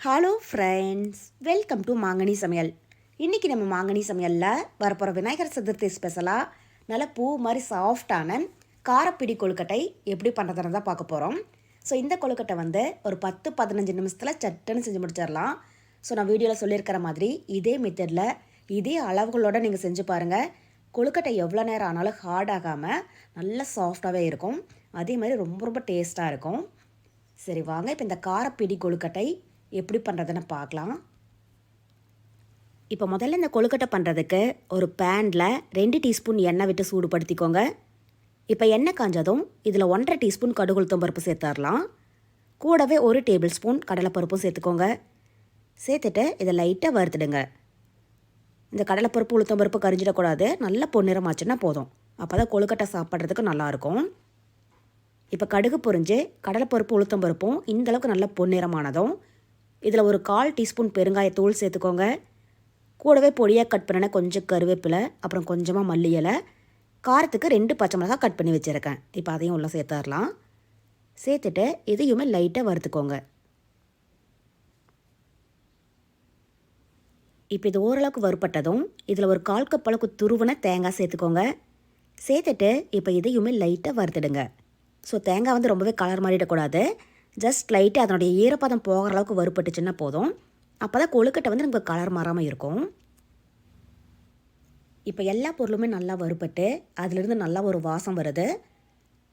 Hello friends welcome to மாங்கனி சமையல் இன்றைக்கி நம்ம மாங்கனி சமையலில் வரப்போகிற விநாயகர் சதுர்த்தி ஸ்பெஷலாக நல்ல பூ மாதிரி சாஃப்டான காரப்பிடி கொழுக்கட்டை எப்படி பண்ணுறதுன்னு தான் பார்க்க போகிறோம் ஸோ இந்த கொழுக்கட்டை வந்து ஒரு பத்து பதினஞ்சு நிமிஷத்தில் சட்டுன்னு செஞ்சு முடிச்சிடலாம். ஸோ நான் வீடியோவில் சொல்லியிருக்கிற மாதிரி இதே மெத்தடில் இதே அளவுகளோடு நீங்கள் செஞ்சு பாருங்கள் கொழுக்கட்டை எவ்வளோ நேரம் ஆனாலும் ஹார்ட் ஆகாமல் நல்லா சாஃப்டாகவே இருக்கும். அதே மாதிரி ரொம்ப ரொம்ப டேஸ்ட்டாக இருக்கும். சரி வாங்க. இப்போ இந்த காரப்பிடி கொழுக்கட்டை எப்படி பண்ணுறதுன்னு பார்க்கலாம். இப்போ முதல்ல இந்த கொழுக்கட்டை பண்ணுறதுக்கு ஒரு பேனில் ரெண்டு டீஸ்பூன் எண்ணெய் விட்டு சூடுபடுத்திக்கோங்க. இப்போ எண்ணெய் காஞ்சதும் இதில் ஒன்றரை டீஸ்பூன் கடுகுளுத்தம் பருப்பு சேர்த்துடலாம் கூடவே ஒரு டேபிள் ஸ்பூன் கடலைப்பருப்பும் சேர்த்துக்கோங்க. சேர்த்துட்டு இதை லைட்டாக வறுத்துடுங்க. இந்த கடலைப்பருப்பு உளுத்தம் பருப்பு கரிஞ்சிடக்கூடாது. நல்ல பொன்னிறமாச்சுன்னா போதும். அப்போ தான் கொழுக்கட்டை சாப்பிட்றதுக்கு நல்லாயிருக்கும். இப்போ கடுகு பொரிஞ்சு கடலைப்பருப்பு உளுத்தம் பருப்பும் இந்தளவுக்கு நல்ல பொன்னிறமானதும் இதில் ஒரு கால் டீஸ்பூன் பெருங்காயத்தூள் சேர்த்துக்கோங்க. கூடவே பொடியாக கட் பண்ணின கொஞ்சம் கருவேப்பிலை அப்புறம் கொஞ்சமாக மல்லி இலை காரத்துக்கு ரெண்டு பச்சை மிளகாய் கட் பண்ணி வச்சுருக்கேன். இப்போ அதையும் உள்ளே சேர்த்துடலாம். சேர்த்துட்டு இதையுமே லைட்டாக வறுத்துக்கோங்க. இப்போ இது ஓரளவுக்கு வறுப்பட்டதும் இதில் ஒரு கால் கப் அளவுக்கு துருவன தேங்காய் சேர்த்துக்கோங்க. சேர்த்துட்டு இப்போ இதையுமே லைட்டாக வறுத்துடுங்க. ஸோ தேங்காய் வந்து ரொம்பவே கலர் மாறிடக்கூடாது. ஜஸ்ட் லைட்டாக அதனுடைய ஈரப்பதம் போகிற அளவுக்கு வறுப்பட்டுச்சுன்னா போதும். அப்போ தான் கொழுக்கட்டை வந்து நமக்கு கலர் மாறாமல் இருக்கும். இப்போ எல்லா பொருளுமே நல்லா வறுப்பட்டு அதிலிருந்து நல்லா ஒரு வாசம் வருது.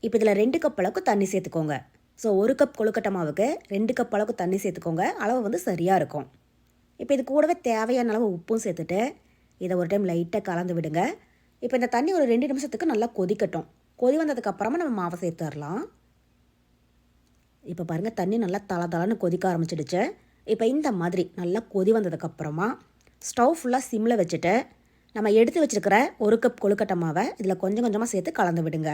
இப்போ இதில் ரெண்டு கப் அளவுக்கு தண்ணி சேர்த்துக்கோங்க. ஸோ ஒரு கப் கொழுக்கட்டை மாவுக்கு ரெண்டு கப் அளவுக்கு தண்ணி சேர்த்துக்கோங்க. அளவு வந்து சரியாக இருக்கும். இப்போ இது கூடவே தேவையான அளவு உப்பும் சேர்த்துட்டு இதை ஒரு டைம் லைட்டாக கலந்து விடுங்க. இப்போ இந்த தண்ணி ஒரு ரெண்டு நிமிஷத்துக்கு நல்லா கொதிக்கட்டும். கொதி வந்ததுக்கப்புறமா நம்ம மாவை சேர்த்துடலாம். இப்போ பாருங்கள் தண்ணி நல்லா தள தளன்னு கொதிக்க ஆரம்பிச்சிடுச்சு. இப்போ இந்த மாதிரி நல்லா கொதி வந்ததுக்கப்புறமா ஸ்டவ் ஃபுல்லாக சிம்மில் வச்சுட்டு நம்ம எடுத்து வச்சுருக்கிற ஒரு கப் கொழுக்கட்டை மாவை இதில் கொஞ்சம் கொஞ்சமாக சேர்த்து கலந்து விடுங்க.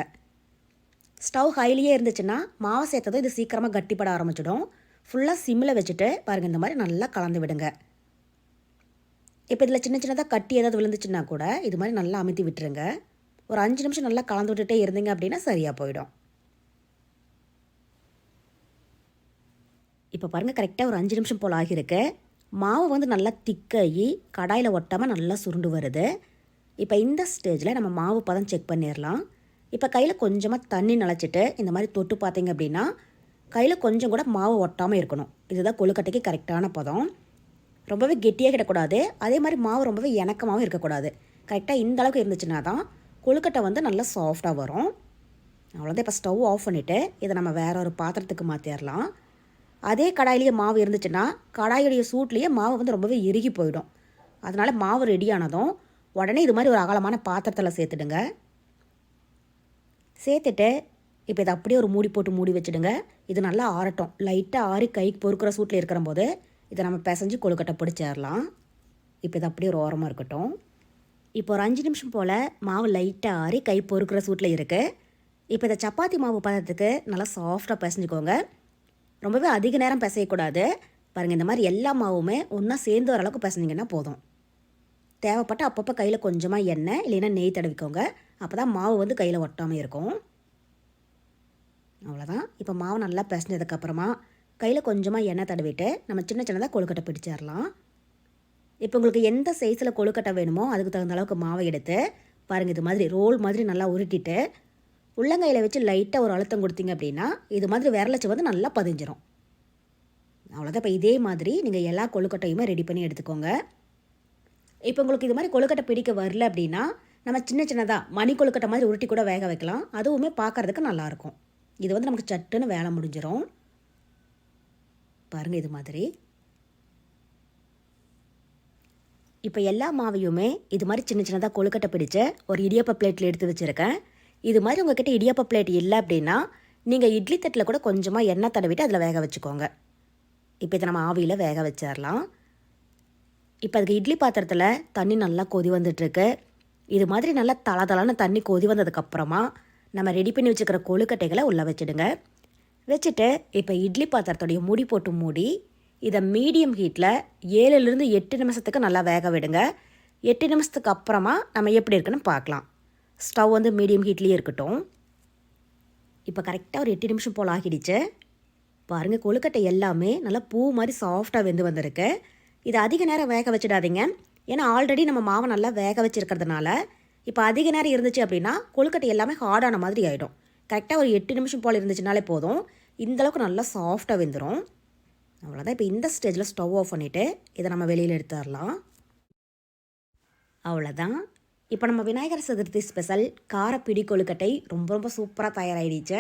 ஸ்டவ் ஹைலியே இருந்துச்சுன்னா மாவை சேர்த்ததும் இது சீக்கிரமாக கட்டிப்பட ஆரம்பிச்சிடும். ஃபுல்லாக சிம்மில் வச்சுட்டு பாருங்கள் இந்த மாதிரி நல்லா கலந்து விடுங்க. இப்போ இதில் சின்ன சின்னதாக கட்டி ஏதாவது விழுந்துச்சுன்னா கூட இது மாதிரி நல்லா அமுத்தி விட்டுருங்க. ஒரு அஞ்சு நிமிஷம் நல்லா கலந்து விட்டுட்டே இருந்தீங்க அப்படின்னா சரியாக போயிடும். இப்போ பாருங்கள் கரெக்டாக ஒரு அஞ்சு நிமிஷம் போல் ஆகியிருக்கு. மாவு வந்து நல்லா திக்காகி கடாயில் ஒட்டாமல் நல்லா சுருண்டு வருது. இப்போ இந்த ஸ்டேஜில் நம்ம மாவு பதம் செக் பண்ணிடலாம் இப்போ கையில் கொஞ்சமாக தண்ணி நினச்சிட்டு இந்த மாதிரி தொட்டு பார்த்தீங்க அப்படின்னா கையில் கொஞ்சம் கூட மாவு ஒட்டாமல் இருக்கணும். இதுதான் கொழுக்கட்டைக்கு கரெக்டான பதம். ரொம்பவே கெட்டியாக கிடக்கூடாது. அதே மாதிரி மாவு ரொம்பவே இணக்கமாகவும் இருக்கக்கூடாது. கரெக்டாக இந்த அளவுக்கு இருந்துச்சுன்னா தான் கொழுக்கட்டை வந்து நல்லா சாஃப்டாக வரும். அவ்வளோதான் இப்போ ஸ்டவ் ஆஃப் பண்ணிவிட்டு இதை நம்ம வேற ஒரு பாத்திரத்துக்கு மாற்றிடலாம் அதே கடாயிலேயே மாவு இருந்துச்சுன்னா கடாயுடைய சூட்லேயே மாவு வந்து ரொம்பவே இறுகி போயிடும். அதனால் மாவு ரெடியானதும் உடனே இது மாதிரி ஒரு அகலமான பாத்திரத்தில் சேர்த்துடுங்க. சேர்த்துட்டு இப்போ இதை அப்படியே ஒரு மூடி போட்டு மூடி வச்சுடுங்க. இது நல்லா ஆறட்டும். லைட்டாக ஆறி கைக்கு பொறுக்கிற சூட்டில் இருக்கிற போது இதை நம்ம பிசைஞ்சு கொழுக்கட்டை பிடிச்சிடலாம் இப்போ இது அப்படியே ஒரு ஓரமாக இருக்கட்டும். இப்போ ஒரு அஞ்சு நிமிஷம் போல் மாவு லைட்டாக ஆறி கை பொறுக்கிற சூட்டில் இருக்குது இப்போ இதை சப்பாத்தி மாவு பதத்துக்கு நல்லா சாஃப்டாக பிசைஞ்சுக்கோங்க. ரொம்பவே அதிக நேரம் பிசையக்கூடாது. பாருங்கள் இந்த மாதிரி எல்லா மாவுமே ஒன்றா சேர்ந்து வர அளவுக்கு பிசைஞ்சிங்கன்னா போதும். தேவைப்பட்ட அப்பப்போ கையில் கொஞ்சமாக எண்ணெய் இல்லைன்னா நெய் தடவிக்கோங்க. அப்போ தான் மாவு வந்து கையில் ஒட்டாமல் இருக்கும். அவ்வளோதான் இப்போ மாவு நல்லா பிசைஞ்சதுக்கப்புறமா கையில் கொஞ்சமாக எண்ணெய் தடவிட்டு நம்ம சின்ன சின்னதாக கொழுக்கட்டை பிடிச்சிடலாம். இப்போ உங்களுக்கு எந்த சைஸில் கொழுக்கட்டை வேணுமோ அதுக்கு தகுந்த அளவுக்கு மாவை எடுத்து பாருங்கள் இது மாதிரி ரோல் மாதிரி நல்லா உருட்டிட்டு உள்ளங்கையில் வச்சு லைட்டாக ஒரு அழுத்தம் கொடுத்தீங்க அப்படின்னா இது மாதிரி விரலச்சு வந்து நல்லா பதிஞ்சிரும். அவ்வளோதான் இப்போ இதே மாதிரி நீங்கள் எல்லா கொழுக்கட்டையுமே ரெடி பண்ணி எடுத்துக்கோங்க. இப்போ உங்களுக்கு இது மாதிரி கொழுக்கட்டை பிடிக்க வரல அப்படின்னா நம்ம சின்ன சின்னதாக மணி கொழுக்கட்டை மாதிரி உருட்டி கூட வேக வைக்கலாம். அதுவுமே பார்க்குறதுக்கு நல்லாயிருக்கும் இது வந்து நமக்கு சட்டுன்னு வேலை முடிஞ்சிடும் பாருங்கள் இது மாதிரி. இப்போ எல்லா மாவையுமே இது மாதிரி சின்ன சின்னதாக கொழுக்கட்டை பிடிச்ச ஒரு இடியப்ப பிளேட்டில் எடுத்து வச்சுருக்கேன். இது மாதிரி உங்ககிட்ட இடியப்ப பிளேட் இல்லை அப்படின்னா நீங்கள் இட்லி தட்டில் கூட கொஞ்சமாக எண்ணெய் தடவிட்டு அதில் வேக வச்சுக்கோங்க. இப்போ இதை நம்ம ஆவியில் வேக வச்சிடலாம் இப்போ அதுக்கு இட்லி பாத்திரத்தில் தண்ணி நல்லா கொதி வந்துட்டுருக்கு. இது மாதிரி நல்லா தள தண்ணி கொதி வந்ததுக்கப்புறமா நம்ம ரெடி பண்ணி வச்சுக்கிற கொழுக்கட்டைகளை உள்ளே வச்சுடுங்க. வச்சுட்டு இப்போ இட்லி பாத்திரத்துடைய மூடி போட்டு மூடி இதை மீடியம் ஹீட்டில் ஏழுலேருந்து எட்டு நிமிஷத்துக்கு நல்லா வேக விடுங்க. எட்டு நிமிஷத்துக்கு அப்புறமா நம்ம எப்படி இருக்குன்னு பார்க்கலாம். ஸ்டவ் வந்து மீடியம் ஹீட்லேயே இருக்கட்டும். இப்போ கரெக்டாக ஒரு எட்டு நிமிஷம் போல் ஆகிடுச்சு. பாருங்கள் கொழுக்கட்டை எல்லாமே நல்லா பூ மாதிரி சாஃப்டாக வெந்து வந்திருக்கு. இது அதிக நேரம் வேக வச்சிடாதீங்க. ஏன்னா ஆல்ரெடி நம்ம மாவை நல்லா வேக வச்சுருக்கிறதுனால இப்போ அதிக நேரம் இருந்துச்சு அப்படின்னா கொழுக்கட்டை எல்லாமே ஹார்டான மாதிரி ஆகிடும் கரெக்டாக ஒரு எட்டு நிமிஷம் போல் இருந்துச்சுனாலே போதும். இந்தளவுக்கு நல்லா சாஃப்டாக வெந்துடும் அவ்வளோதான் இப்போ இந்த ஸ்டேஜில் ஸ்டவ் ஆஃப் பண்ணிவிட்டு இதை நம்ம வெளியில் எடுத்துடலாம். அவ்வளோதான் இப்போ நம்ம விநாயகர் சதுர்த்தி ஸ்பெஷல் காரப்பிடி கொழுக்கட்டை ரொம்ப ரொம்ப சூப்பராக தயாராகிடுச்சு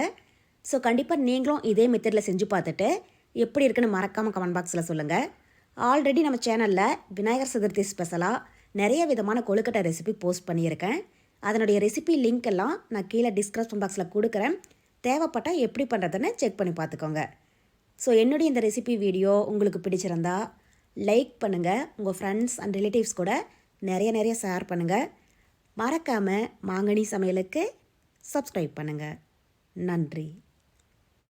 ஸோ கண்டிப்பாக நீங்களும் இதே மெத்தடில் செஞ்சு பார்த்துட்டு எப்படி இருக்குன்னு மறக்காமல் கமெண்ட் பாக்ஸில் சொல்லுங்கள் ஆல்ரெடி நம்ம சேனலில் விநாயகர் சதுர்த்தி ஸ்பெஷலாக நிறைய விதமான கொழுக்கட்டை ரெசிபி போஸ்ட் பண்ணியிருக்கேன். அதனுடைய ரெசிபி லிங்க் எல்லாம் நான் கீழே டிஸ்கிரிப்ஷன் பாக்ஸில் கொடுக்குறேன். தேவைப்பட்டால் எப்படி பண்ணுறதுன்னு செக் பண்ணி பார்த்துக்கோங்க. ஸோ என்னுடைய இந்த ரெசிபி வீடியோ உங்களுக்கு பிடிச்சிருந்தா லைக் பண்ணுங்கள் உங்கள் ஃப்ரெண்ட்ஸ் அண்ட் ரிலேட்டிவ்ஸ் கூட நிறைய நிறைய ஷேர் பண்ணுங்கள் மறக்காமல் மாங்கனி சமையலுக்கு சப்ஸ்கிரைப் பண்ணுங்கள் நன்றி.